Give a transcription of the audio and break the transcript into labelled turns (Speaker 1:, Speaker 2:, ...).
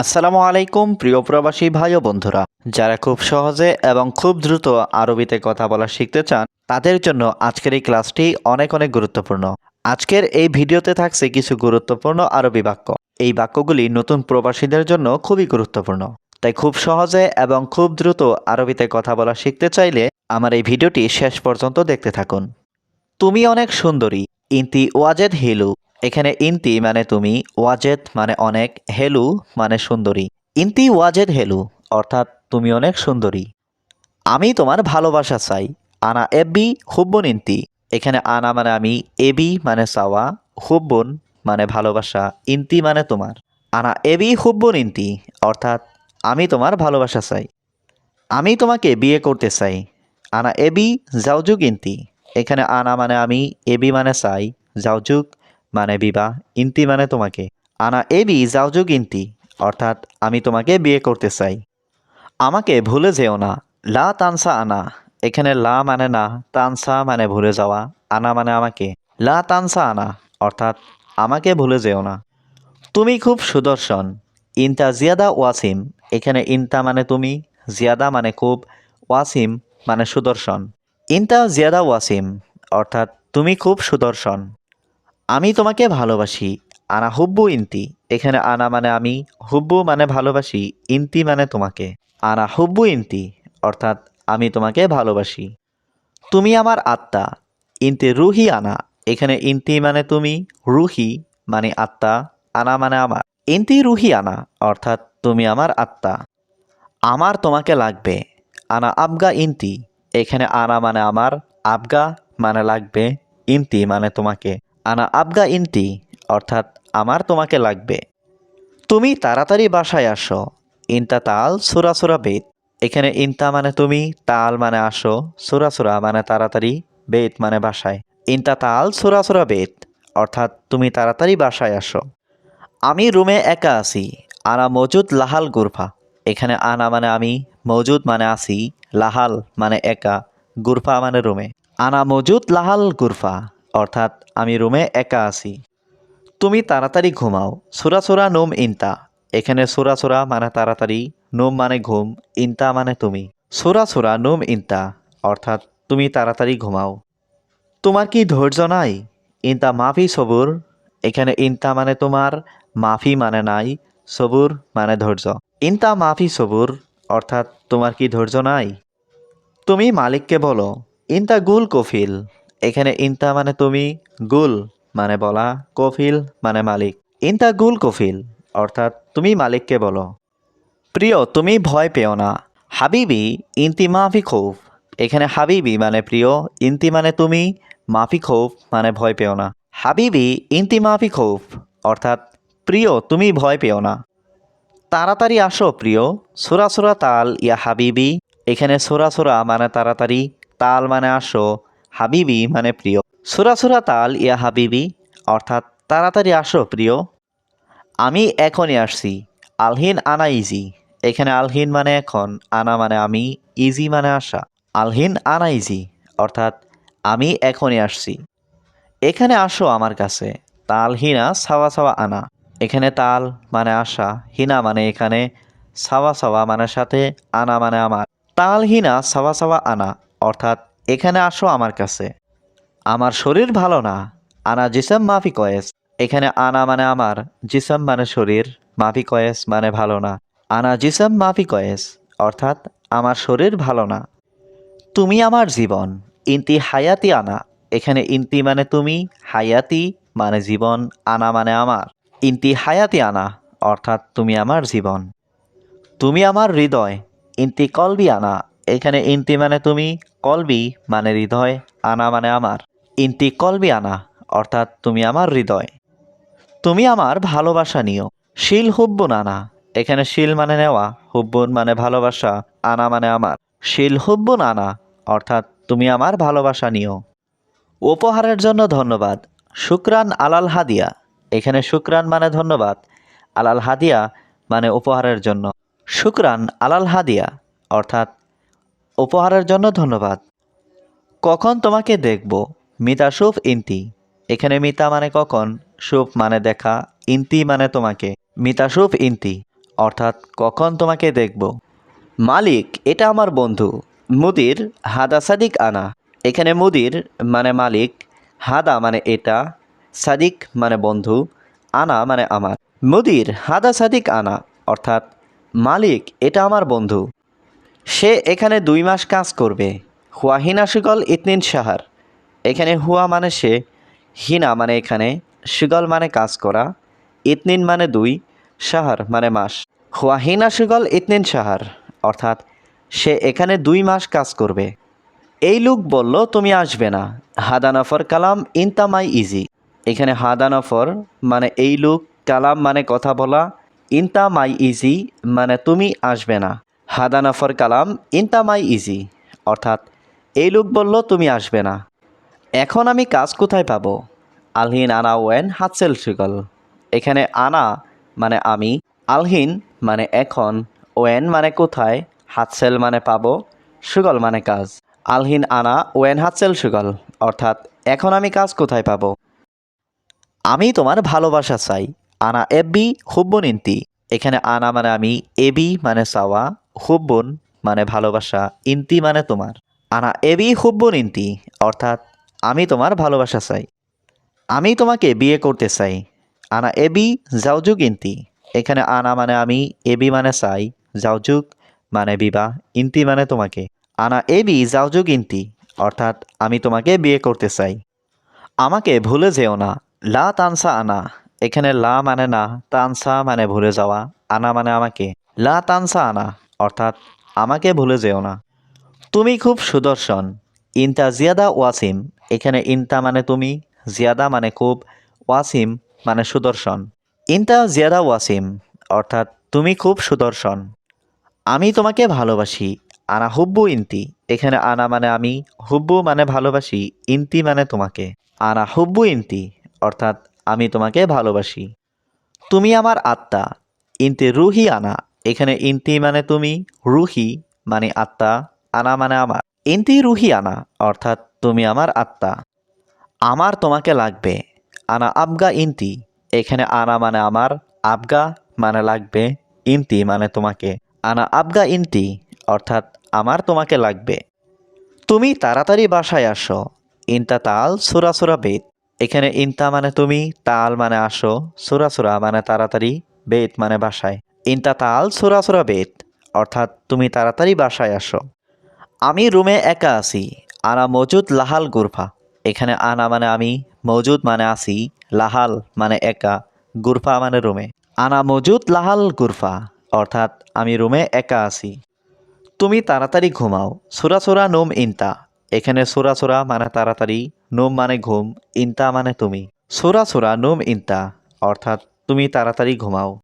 Speaker 1: আসসালামু আলাইকুম, প্রিয় প্রবাসী ভাই ও বন্ধুরা। যারা খুব সহজে এবং খুব দ্রুত আরবিতে কথা বলা শিখতে চান, তাদের জন্য আজকের এই ক্লাসটি অনেক অনেক গুরুত্বপূর্ণ। আজকের এই ভিডিওতে থাকছে কিছু গুরুত্বপূর্ণ আরবি বাক্য। এই বাক্যগুলি নতুন প্রবাসীদের জন্য খুবই গুরুত্বপূর্ণ। তাই খুব সহজে এবং খুব দ্রুত আরবিতে কথা বলা শিখতে চাইলে আমার এই ভিডিওটি শেষ পর্যন্ত দেখতে থাকুন। তুমি অনেক সুন্দরী ইন্তি ওয়াজেদ হিলু। এখানে ইন্তি মানে তুমি, ওয়াজেদ মানে অনেক, হেলু মানে সুন্দরী। ইন্তি ওয়াজেদ হেলু, অর্থাৎ তুমি অনেক সুন্দরী। আমি তোমার ভালোবাসা চাই, আনা এব্বি হুব্বন ইন্তি। এখানে আনা মানে আমি, এবি মানে চাওয়া, হুব্বন মানে ভালোবাসা, ইন্তি মানে তোমার। আনা এবি হুব্বন ইন্তি, অর্থাৎ আমি তোমার ভালোবাসা চাই। আমি তোমাকে বিয়ে করতে চাই, আনা এবি যাওযুগ ইন্তি। এখানে আনা মানে আমি এবি মানে চাই যাওযুগ মানে বিবাহ ইন্তি মানে তোমাকে। আনা এবি যাওযুগ ইন্তি অর্থাৎ আমি তোমাকে বিয়ে করতে চাই। আমাকে ভুলে যেও না, লা তানসা আনা, এখানে লা মানে না, তানসা মানে ভুলে যাওয়া, আনা মানে আমাকে। লা তানসা আনা, অর্থাৎ আমাকে ভুলে যেও না। তুমি খুব সুদর্শন ইনতা জিয়াদা ওয়াসিম, এখানে ইনতা মানে তুমি, জিয়াদা মানে খুব, ওয়াসিম মানে সুদর্শন। ইনতা জিয়াদা ওয়াসিম, অর্থাৎ তুমি খুব সুদর্শন। আমি তোমাকে ভালোবাসি, আনা হুব্বু ইন্তি। এখানে আনা মানে আমি, হুব্বু মানে ভালোবাসি, ইন্তি মানে তোমাকে। আনা হুব্বু ইন্তি, অর্থাৎ আমি তোমাকে ভালোবাসি। তুমি আমার আত্মা, ইন্তি রুহি আনা। এখানে ইন্তি মানে তুমি, রুহি মানে আত্মা, আনা মানে আমার। ইন্তি রুহি আনা, অর্থাৎ তুমি আমার আত্মা। আমার তোমাকে লাগবে, আনা আবগা ইন্তি। এখানে আনা মানে আমার, আবগা মানে লাগবে, ইন্তি মানে তোমাকে। আনা আবগা ইন্তি অর্থাৎ আমার তোমাকে লাগবে। তুমি তাড়াতাড়ি বাসায় আসো। ইনতা তাল, সুরা সুরা বেদ। এখানে ইনতা মানে তুমি, তাল মানে আসো। সুরা সুরা মানে তাড়াতাড়ি, বেদ মানে বাসায়। ইনতা তাল, সুরা সুরা বেদ। অর্থাৎ তুমি তাড়াতাড়ি বাসায় আসো। আমি রুমে একা আছি। আনা মজুদ লাহাল গুরফা। এখানে আনা মানে আমি মজুদ মানে আসি, লাহাল মানে একা, গুরফা মানে রুমে। আনা মজুদ, লাহাল, গুরফা, অর্থাৎ আমি রুমে একা আছি। তুমি তাড়াতাড়ি ঘুমাও। সুরা সুরা নোম ইনতা। এখানে সুরা সুরা মানে তাড়াতাড়ি, নোম মানে ঘুম, ইনতা মানে তুমি। সুরা সুরা নোম ইনতা, অর্থাৎ তুমি তাড়াতাড়ি ঘুমাও। তোমার কি ধৈর্য নাই? ইনতা মাফি সবুর। এখানে ইনতা মানে তোমার, মাফি মানে নাই, সবুর মানে ধৈর্য। ইনতা মাফি সবুর অর্থাৎ তোমার কি ধৈর্য নাই? তুমি মালিককে বলো, ইনতা গুল কফিল। এখানে ইনতা মানে তুমি, গুল মানে বলা, কফিল মানে মালিক। ইনতা গুল কফিল, অর্থাৎ তুমি মালিককে বলো। প্রিয়, তুমি ভয় পেও না। হাবিবি, ইন্তি মাফি খৌফ। এখানে হাবিবি মানে প্রিয়, ইন্তি মানে তুমি, মাফি খৌফ মানে ভয় পেও না। হাবিবি, ইন্তি মাফি খৌফ, অর্থাৎ প্রিয়, তুমি ভয় পেও না। তাড়াতাড়ি আসো, প্রিয়। সোরা সোরা তাল, ইয়া হাবিবি। এখানে সোরা সোরা মানে তাড়াতাড়ি, তাল মানে আসো, হাবিবি মানে প্রিয়। সোরা সোরা তাল, ইয়া হাবিবি, অর্থাৎ তাড়াতাড়ি আসো, প্রিয়। আমি এখনই আসছি। আলহিন আনা ইজি। এখানে আলহিন মানে এখন, আনা মানে আমি, ইজি মানে আসা। আলহিন আনা ইজি, অর্থাৎ আমি এখনই আসছি। এখানে আসো আমার কাছে। তাল হিনা সাওয়া সাওয়া আনা। এখানে তাল মানে আসা হিনা মানে এখানে সাওয়া সাওয়া মানে সাথে আনা মানে আমার। তাল, হিনা, সাওয়া সাওয়া, আনা, অর্থাৎ এখানে আসো আমার কাছে। আমার শরীর ভালো না, আনা জিসম মাফি কয়েস। এখানে আনা মানে আমার, জিসম মানে শরীর, মাফি কয়েস মানে ভালো না, আনা জিসম মাফি কয়েস, অর্থাৎ আমার শরীর ভালো না। তুমি আমার জীবন, ইন্তি হায়াতি আনা, এখানে ইন্তি মানে তুমি, হায়াতি মানে জীবন, আনা মানে আমার। ইন্তি হায়াতি আনা, অর্থাৎ তুমি আমার জীবন। তুমি আমার হৃদয়, ইন্তি কলবি আনা। এখানে ইন্তি মানে তুমি, কলবি মানে হৃদয়, আনা মানে আমার। ইন্তি কলবি আনা, অর্থাৎ তুমি আমার হৃদয়। তুমি আমার ভালোবাসা নিও। শিল হুব্বুন আনা, এখানে শিল মানে নেওয়া, হুব্বুন মানে ভালোবাসা, আনা মানে আমার। শিল হুব্বুন আনা, অর্থাৎ তুমি আমার ভালোবাসা নিও। উপহারের জন্য ধন্যবাদ। শুক্রান আলাল হাদিয়া। এখানে শুক্রান মানে ধন্যবাদ, আলাল হাদিয়া মানে উপহারের জন্য। শুক্রান আলাল হাদিয়া, অর্থাৎ উপহারের জন্য ধন্যবাদ। কখন তোমাকে দেখব? মিতা সুফ ইন্তি। এখানে মিতা মানে কখন? সুফ মানে দেখা, ইন্তি মানে তোমাকে। মিতা সুফ ইন্তি, অর্থাৎ কখন তোমাকে দেখব? মালিক, এটা আমার বন্ধু, মুদির হাদা সাদিক আনা। এখানে মুদির মানে মালিক, হাদা মানে এটা সাদিক মানে বন্ধু, আনা মানে আমার। মুদির, হাদা সাদিক আনা, অর্থাৎ মালিক, এটা আমার বন্ধু। সে এখানে দুই মাস কাজ করবে। হুয়া হিনা সুগল ইতনিন সাহার এখানে হুয়া মানে সে, হিনা মানে এখানে সুগল মানে কাজ করা, ইতনিন মানে দুই সাহার মানে মাস। হুয়া হিনা সুগল ইতনিন সাহার অর্থাৎ সে এখানে দুই মাস কাজ করবে। এই লোক বলল, তুমি আসবে না। হাদানফর কালাম ইনতামাই ইজি। এখানে হাদানফর মানে এই লোক, কালাম মানে কথা বলা, ইনতা মাই ইজি মানে তুমি আসবে না। হাদানফর কালাম, ইনতা মাই ইজি, অর্থাৎ এই লোক বলল, তুমি আসবে না। এখন আমি কাজ কোথায় পাবো? আলহিন, আনা, ওয়েন, হাতসেল সুগল এখানে আনা মানে আমি। আলহিন মানে এখন। ওয়েন মানে কোথায়? হাতসেল মানে পাবো সুগল মানে কাজ। আলহিন, আনা, ওয়েন, হাতসেল সুগল অর্থাৎ এখন আমি কাজ কোথায় পাবো? আমি তোমার ভালোবাসা চাই। আনা এব্বি হুব্বন ইন্তি এখানে আনা মানে আমি, এবি মানে চাওয়া হুব্বন মানে ভালোবাসা, ইন্তি মানে তোমার। আনা এবি হুব্বন ইন্তি অর্থাৎ আমি তোমার ভালোবাসা চাই। আমি তোমাকে বিয়ে করতে চাই। আনা এবি যাওযুগ ইন্তি। এখানে আনা মানে আমি, এবি মানে চাই যাওযুগ মানে বিবাহ, ইন্তি মানে তোমাকে। আনা এবি যাওযুগ ইন্তি, অর্থাৎ আমি তোমাকে বিয়ে করতে চাই। আমাকে ভুলে যেও না। লা তানসা আনা, এখানে লা মানে না, তানসা মানে ভুলে যাওয়া, আনা মানে আমাকে। লা তানসা আনা, অর্থাৎ আমাকে ভুলে যেও না। তুমি খুব সুদর্শন, ইনতা জিয়াদা ওয়াসিম, এখানে ইনতা মানে তুমি, জিয়াদা মানে খুব, ওয়াসিম মানে সুদর্শন। ইনতা জিয়াদা ওয়াসিম, অর্থাৎ তুমি খুব সুদর্শন। আমি তোমাকে ভালোবাসি, আনা হুব্বু ইন্তি, এখানে আনা মানে আমি, হুব্বু মানে ভালোবাসি, ইন্তি মানে তোমাকে। আনা হুব্বু ইন্তি অর্থাৎ আমি তোমাকে ভালোবাসি। তুমি আমার আত্মা। ইন্তি রুহি আনা। এখানে ইন্তি মানে তুমি, রুহি মানে আত্মা, আনা মানে আমার। ইন্তি রুহি আনা, অর্থাৎ তুমি আমার আত্মা। আমার তোমাকে লাগবে। আনা আবগা ইন্তি। এখানে আনা মানে আমার, আবগা মানে লাগবে, ইন্তি মানে তোমাকে। আনা আবগা ইন্তি, অর্থাৎ আমার তোমাকে লাগবে। তুমি তাড়াতাড়ি বাসায় আসো। ইনতা তাল সুরা সুরা বেদ। এখানে ইনতা মানে তুমি, তাল মানে আসো, সুরা সুরা মানে তাড়াতাড়ি, বেত মানে বাসায়। ইনতা তাল, সুরা সুরা বেদ অর্থাৎ তুমি তাড়াতাড়ি বাসায় আসো। আমি রুমে একা আছি, আনা মজুদ লাহাল গুরফা। এখানে আনা মানে আমি, মজুদ মানে আসি, লাহাল মানে একা, গুরফা মানে রুমে। আনা মজুদ লাহাল গুরফা, অর্থাৎ আমি রুমে একা আছি। তুমি তাড়াতাড়ি ঘুমাও, সুরা সুরা নোম ইনতা। এখানে সুরা সুরা মানে তাড়াতাড়ি নোম মানে ঘুম ইন্তা মানে তুমি। সোরা সোরা নোম ইন্তা অর্থাৎ তুমি তাড়াতাড়ি ঘুমাও।